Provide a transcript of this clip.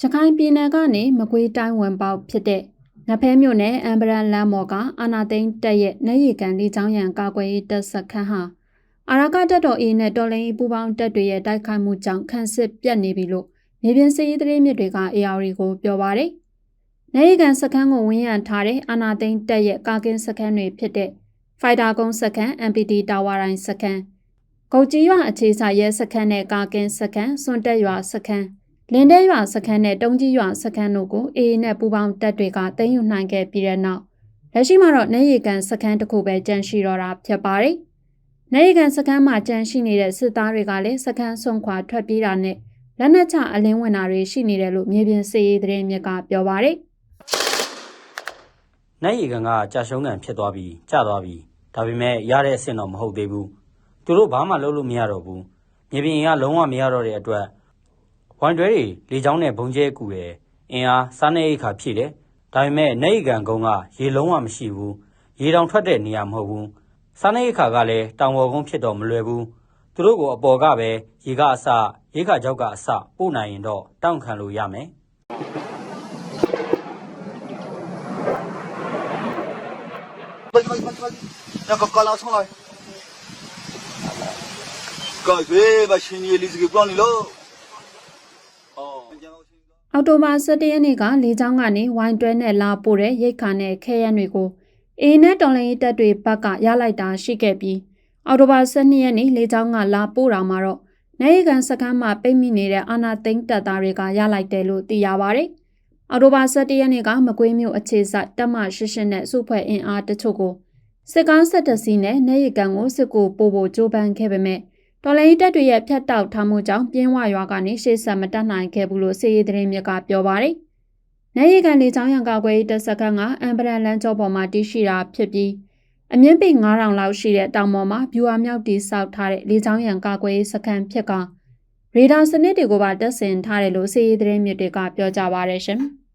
ရခိုင်ပြည်နယ်ကနေမကွေးတိုင်းဝင်ပေါက်ဖြစ်တဲ့နဖဲမြို့နယ်အမ်ဘရန်လမ်းမော်ကအာနာသိန်းတက်ရဲ့နေရီကန်လေးချောင်းရံကာကွယ်ရေးတပ်စခန်းဟာအာရကတပ်တော်အေးနဲ့တော်လိုင်းပူပေါင်းတပ်တွေရဲ့တိုက်ခိုက်မှုကြောင့်ခန့်စစ်ပြတ်နေပြီလို့မြေပြင်စစ်ရေးသတင်းမြစ်တွေက AR ကိုပြောပါရယ်နေရီကန်စခန်းကိုဝန်းရံထားတဲ့အာနာသိန်းတက်ရဲ့ကာကင်းစခန်းတွေဖြစ်တဲ့ဖိုက်တာကုန်းစခန်း MPT တာဝါတိုင်းစခန်းကုတ်ကြီးရွာအခြေစာရဲစခန်းနဲ့ကာကင်းစခန်းစွန်တက်ရွာစခန်း လင်းတဲရွာစခန်းနဲ့တုံးကြီးရွာစခန်းတို့ကိုအေအေနဲ့ပူပေါင်းတပ်တွေကတင်ယူနိုင်ခဲ့ပြီးတဲ့နောက်လက်ရှိမှာတော့နေရီကန်စခန်းတစ်ခုပဲကြန့်ရှိတော့တာဖြစ်ပါတယ်။နေရီကန်စခန်းမှာကြန့်ရှိနေတဲ့စစ်သားတွေကလည်းစခန်းဆုံးခွာထွက်ပြေးတာနဲ့လက်နက်ချအလင်းဝင်တာတွေရှိနေတယ်လို့မြေပြင်စစ်ရေးသတင်းမြစ်ကပြောပါတယ်။နိုင်ရီကန်ကကြာရှုံးကန်ဖြစ်သွားပြီးကြာသွားပြီးဒါပေမဲ့ရတဲ့အဆင့်တော့မဟုတ်သေးဘူး။သူတို့ဘာမှလုပ်လို့မရတော့ဘူး။မြေပြင်ကလုံးဝမရတော့တဲ့အတွက် ဝိုင်တွဲတွေလေချောင်းနဲ့ဘုံကျဲကူတယ်အင်အားစားနေအိခါဖြည့်တယ်ဒါပေမဲ့နေအိကန်ကုန်းကရေလုံးဝမရှိဘူးရေတောင်ထွက်တဲ့နေရာမဟုတ်ဘူးစားနေအိခါကလည်းတောင်ပေါ်ကုန်းဖြစ်တော့မလွယ်ဘူးသူတို့ကိုအပေါ်ကပဲရေကအစရေခါကြောက်ကအစပို့နိုင်ရင်တော့တောင့်ခံလို့ရမယ်ไปไปไปไปแล้วก็กอลาวส่งเลยก็เว้ยบาชินีลิซกิปลอนี่โล အော်တိုဘာ17ရက်နေ့ကလေကြောင်းကနေဝိုင်းတွဲနဲ့လာပို့တဲ့ရိတ်ခါနဲ့ခဲရန်တွေကိုအေးနဲ့တော်လိုင်းရေးတပ်တွေဘက်ကရလိုက်တာရှိခဲ့ပြီးအော်တိုဘာ12ရက်နေ့လေကြောင်းကလာပို့တာမှာတော့နေရီကန်စခန်းမှာပိတ်မိနေတဲ့အာနာသိန်းတပ်သားတွေကရလိုက်တယ်လို့သိရပါဗျ။အော်တိုဘာ17ရက်နေ့ကမကွေးမြို့အခြေစိုက်တပ်မ88နဲ့စုဖွဲ့အင်အားတချို့ကိုစစ်ကားဆက်တစီနဲ့နေရီကန်ကိုစစ်ကိုပို့ဖို့ကြိုးပမ်းခဲ့ပေမဲ့ တော်လိုင်းတပ်တွေရဲ့ဖျက်တောက်ထားမှုကြောင့်ပြင်းဝရွာကနေရှေ့ဆက်မတက်နိုင်ခဲ့ဘူးလို့စစ်ရေးသတင်းမြစ်ကပြောပါတယ်။နိုင်ရီကန်လေချောင်းရံကာကွယ်ရေးတပ်စခန်းကအမ်ဘရန်လန်ကျောပေါ်မှာတည်ရှိတာဖြစ်ပြီးအမြင့်ပေ9000လောက်ရှိတဲ့တောင်ပေါ်မှာဗျူဟာမြောက်တီဆောက်ထားတဲ့လေချောင်းရံကာကွယ်ရေးစခန်းဖြစ်ကရေဒါစနစ်တွေကိုပါတပ်ဆင်ထားတယ်လို့စစ်ရေးသတင်းမြစ်တွေကပြောကြပါရရှင်။